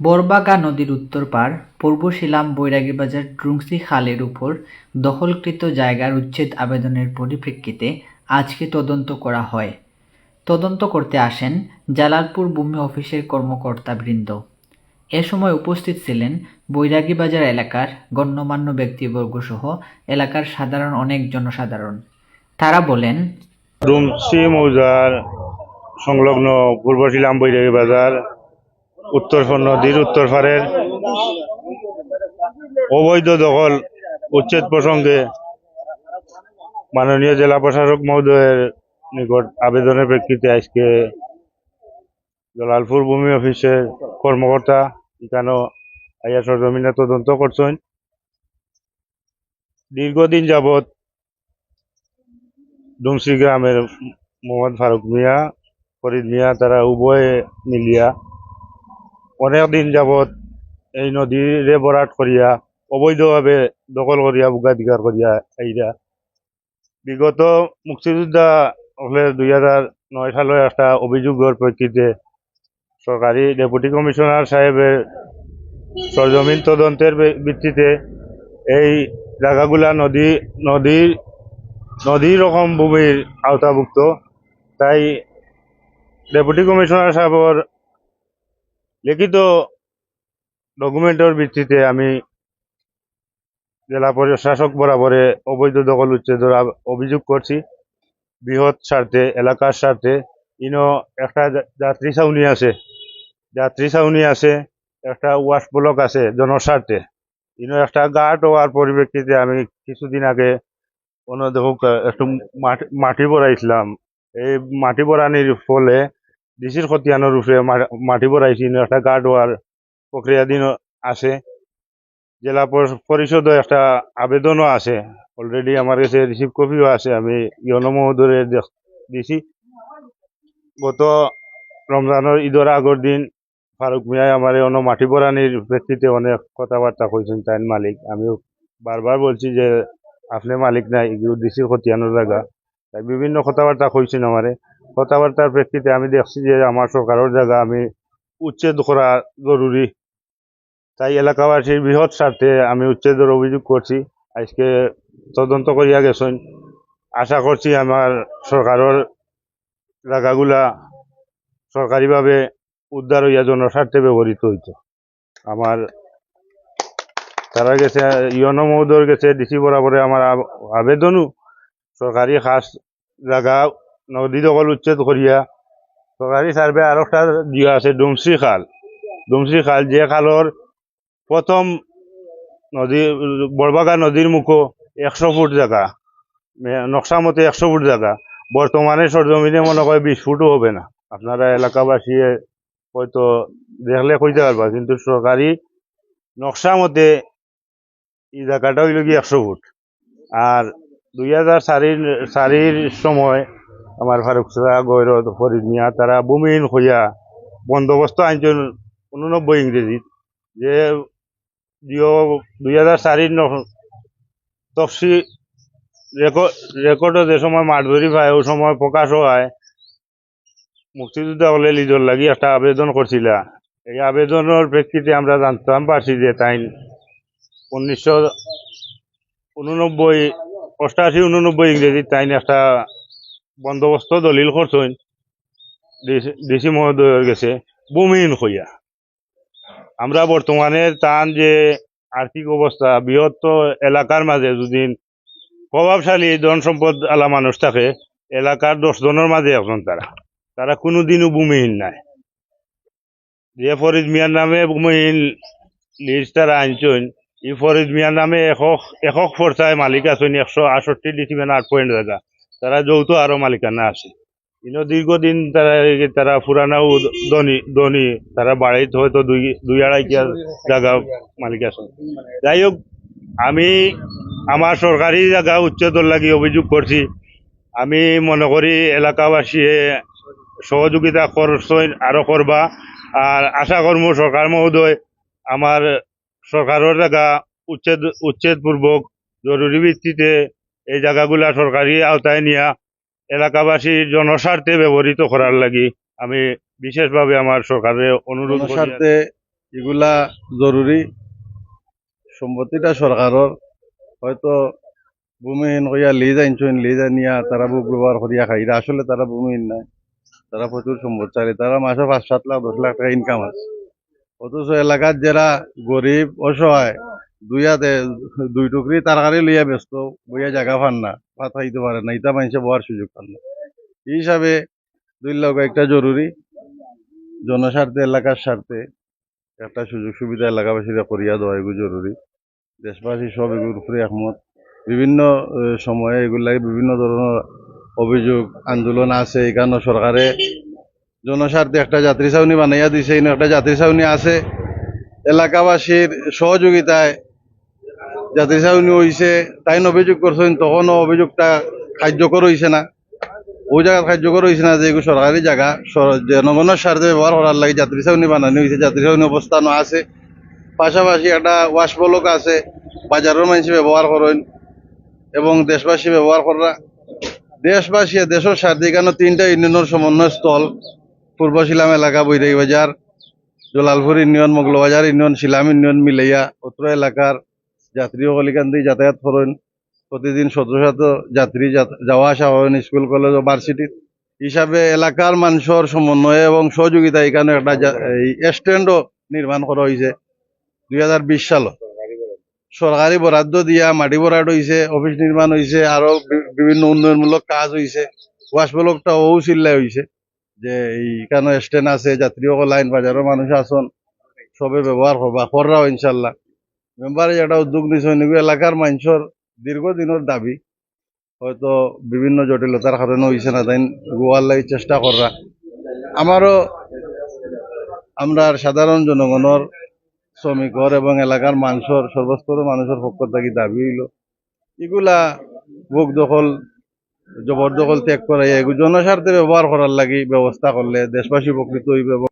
বরবাগা নদীর উত্তর পার পূর্ব শিলাম বৈরাগী বাজার ড্রুংসি খালের উপর দখলকৃত জায়গার উচ্ছেদ আবেদনের পরিপ্রেক্ষিতে আজকে তদন্ত করা হয়। তদন্ত করতে আসেন জালালপুর ভূমি অফিসের কর্মকর্তাবৃন্দ এ সময় উপস্থিত ছিলেন বৈরাগী বাজার এলাকার গণ্যমান্য ব্যক্তিবর্গ সহ এলাকার সাধারণ অনেক জনসাধারণ। তারা বলেন মৌজার সংলগ্ন পূর্ব শিলাম বৈরাগী বাজার উত্তর নদীর উত্তর পারের অবৈধ দখল, উচ্ছেদ প্রসঙ্গে মাননীয় জেলা প্রশাসক মহোদয়ের নিকট আবেদনের প্রেক্ষিতে আজকে জলালপুর ভূমি অফিসের কর্মকর্তা এখানেও আইয়া সরজমিনে তদন্ত করছেন। দীর্ঘদিন যাবৎ ডুমসি গ্রামের মোহাম্মদ ফারুক মিয়া, ফরিদ মিয়া, তারা উভয়ে মিলিয়া অনেক দিন যাবৎ এই নদীরে বরাট করিয়া অবৈধভাবে দখল করিয়া ভোগাধিকার করিয়া এইরা বিগত মুক্তিযোদ্ধা হলে দুই হাজার নয় সালে একটা অভিযোগের প্রেক্ষিতে সরকারি ডেপুটি কমিশনার সাহেবের সরজমিন তদন্তের ভিত্তিতে এই জায়গাগুলা নদী নদীর নদী রকম ভূমির আওতাভুক্ত। তাই ডেপুটি কমিশনার সাহেবর লিখিত ডকুমেন্টের ভিত্তিতে আমি জেলা প্রশাসক বরাবরে অবৈধ দখল উচ্ছেদের অভিযোগ করছি। বৃহৎ স্বার্থে, এলাকার স্বার্থে, ইনো একটা যাত্রী ছাউনি আছে। যাত্রী ছাউনি আছে, একটা ওয়াশ ব্লক আছে জনস্বার্থে। ইনো একটা গার্ড হওয়ার পরিপ্রেক্ষিতে আমি কিছুদিন আগে কোনো দেখুক একটু মাটি মাটি ভরাইছিলাম। এই মাটি ভরানির ফলে ডিসির খতিয়ানোর মা- মাটি ভরাইছি ইনো একটা গার্ড হওয়ার প্রক্রিয়াধীন আছে। জেলা পর- পরিষদে একটা আবেদনও আছে। অলরেডি আমার কাছে রিসিভ কপিও আছে। আমি ইয়নো মহোদরে দিছি। গত রমজানের ঈদের আগর দিন ফারুক মিয়াই আমার অন্য মাটি ভরানির প্রেক্ষিতে অনেক কথাবার্তা কইছেন তাই মালিক, আমিও বারবার বলছি যে, আপনি মালিক নাই এগুলো ডিসির খতিয়ানোর জায়গা তাই বিভিন্ন কথাবার্তা কইছেন আমারে কথাবার্তার প্রেক্ষিতে আমি দেখছি যে আমার সরকারের জায়গা আমি উচ্ছেদ করা জরুরি। তাই এলাকাবাসীর বৃহৎ স্বার্থে আমি উচ্ছেদের অভিযোগ করছি। আজকে তদন্ত করিয়া গেছেন। আশা করছি আমার সরকারের জায়গাগুলা সরকারিভাবে উদ্ধার হইয়া জনস্বার্থে ব্যবহৃত হইত। আমার তারা গেছে ইয়নো মহোদয়ের গেছে, ডিসি বরাবরে আমার আব- আবেদনও সরকারি খাস জায়গা নদী দখল উচ্ছেদ করিয়া সরকারি সার্ভে আর একটা দিয়া আছে ডুমশ্রী খাল। ডুমশ্রী খাল যে খালর প্রথম নদী বড়বাগা নদীর মুখো একশো ফুট জায়গা নকশা মতে একশো ফুট জায়গা বর্তমানে সরজমিনে মনে হয় বিশ ফুটও হবে না। আপনারা এলাকাবাসী হয়তো দেখলে কইতে পারবা, কিন্তু সরকারি নকশা মতে এই জায়গাটা হইল কি একশো ফুট। আর দুই হাজার চারির চারির সময় আমার ফারুক সাহা গৈরত ফরিদ মিয়া, তারা ভূমিহীন হইয়া বন্দোবস্ত আনছেন উননব্বই ইংরেজিত যে দুই হাজার চারির তফসি রেকর্ডও যে সময় মাঠ ধরি পায় ওই সময় প্রকাশ হয়। মুক্তিযোদ্ধা হলে লিজর লাগি একটা আবেদন করছিলা। এই আবেদনের প্রেক্ষিতে আমরা জানতাম পারছি যে তাই উনিশশো উননব্বই, অষ্টাশি উননব্বই ইংরেজি তাই একটা বন্দোবস্ত দলিল করছেন। ডিসি মহোদয়ের গেছে ভূমিহীন হইয়া আমরা বর্তমানে তান যে আর্থিক অবস্থা, বৃহত্ত এলাকার মাঝে যদি প্রভাবশালী ধন সম্পদ আলা মানুষ থাকে, এলাকার দশ জনের মাঝে একজন তারা। তারা কোনোদিনও ভূমিহীন নাই। যে ফরিদ মিয়ার নামে ভূমিহীন লিস্ট তারা আনছেন এই ফরিদ মিয়ার নামে একক একক ফোর্সায় মালিক আছেন একশো আটষট্টি ডিসিমেন আট পয়েন্ট জায়গা তারা যৌথ আরও মালিকানা আছে। কিন্তু দীর্ঘদিন তারা তারা পুরানাও ধনী ধনী, তারা বাড়িতে হয়তো দুই দুই আড়াই কিয়া জায়গা মালিক আছে। যাই হোক, আমি আমার সরকারি জায়গা উচ্ছেদর লাগি অভিযোগ করছি। আমি মনে করি এলাকাবাসী সহযোগিতা করছেন আরও করবা। আর আশা করব সরকার মহোদয়, আমার সরকারের জায়গা উচ্ছেদ, উচ্ছেদপূর্বক জরুরি ভিত্তিতে এই জায়গাগুলা সরকারি আওতায় নিয়া এলাকাবাসীর জনস্বার্থে ব্যবহৃত করার লাগি আমি বিশেষভাবে আমার সরকারের অনুরোধ করি জনস্বার্থে এগুলা জরুরি। সম্পত্তিটা সরকারের। হয়তো ভূমিহীন হইয়া লিজ আনছেন লিজ আনিয়া তারা বুক ব্যবহার করিয়া খাই আসলে তারা ভূমিহীন নাই। তারা প্রচুর সম্পদশালী। তারা মাসে পাঁচ, সাত লাখ, দশ লাখ টাকা ইনকাম আছে। অথচ এলাকার যারা গরিব, অসহায় দুই হাতে দুই টুকরি তরকারি লইয়া ব্যস্ত, বইয়া জায়গা পান না, ভাত পারে না ইটা মানুষে বহার সুযোগ পান না। এই হিসাবে দুই লক্ষ একটা জরুরি, জনস্বার্থে, এলাকার স্বার্থে একটা সুযোগ সুবিধা এলাকাবাসীরা করিয়া দেওয়া এগুলো জরুরি। দেশবাসী সব এগুলোর উপরে একমত। বিভিন্ন সময়ে এগুলা বিভিন্ন ধরনের অভিযোগ, আন্দোলন আছে এখানে সরকারে জনস্বার্থে একটা যাত্রী ছাউনি বানাইয়া দিছে একটা যাত্রী ছাউনি আছে। এলাকাবাসীর সহযোগিতায় যাত্রী ছাউনি হয়েছে তাই অভিযোগ করছেন, তখনও অভিযোগটা কার্যকর হয়েছে না। ওই জায়গা কার্যকর হয়েছে না যে সরকারি জায়গা জনগণের স্বার্থে ব্যবহার করার লাগে যাত্রী ছাউনি বানানো হয়েছে যাত্রী ছাউনি অবস্থানও আছে। পাশাপাশি একটা ওয়াশ বলক আছে, বাজারের মানুষ ব্যবহার করেন এবং দেশবাসী ব্যবহার করা। দেশবাসী দেশের স্বার্থে এখানে তিনটা ইউনিয়নের সমন্বয় স্থল, পূর্ব শিলাম এলাকা, Bairagi Bazar, Jalalpur union, Moghbazar union, Shilam union মিলাইয়া অত্র এলাকার যাত্রী এখান দিয়ে যাতায়াত করেন। প্রতিদিন শত যাত্রী যাওয়া আসা করেন স্কুল, কলেজ ও ভার্সিটির হিসাবে এলাকার মানুষের সমন্বয়ে এবং সহযোগিতা এখানে একটা স্ট্যান্ডও নির্মাণ করা হয়েছে দুই হাজার বিশ সালত সরকারি বরাদ্দ দিয়া মাটি বরাদ হয়েছে অফিস নির্মাণ হয়েছে আরও বি- বিভিন্ন উন্নয়নমূলক কাজ হয়েছে ওয়াশ ব্লকটা ও চিল্লাই হয়েছে যে এইখানে স্ট্যান্ড আছে যাত্রীসকল লাইন বাজারের মানুষ আসন, সবে ব্যবহার করবা কররাও ইনশাল্লাহ। মেম্বারে যেটা উদ্যোগ নিছে নিগু এলাকার মানুষের দীর্ঘদিনের দাবি, হয়তো বিভিন্ন জটিলতার কারণে হয়েছে না, তাই গোয়ার লাগি চেষ্টা করা। আমারও, আমরা সাধারণ জনগণের শ্রমিকর এবং এলাকার মানুষের সর্বস্তরের মানুষের পক্ষ থেকে দাবি হইল, এগুলা বুক দখল জবরদখল ত্যাগ করাই জনস্বার্থে ব্যবহার করার লাগি ব্যবস্থা করলে দেশবাসী উপকৃত হইবে।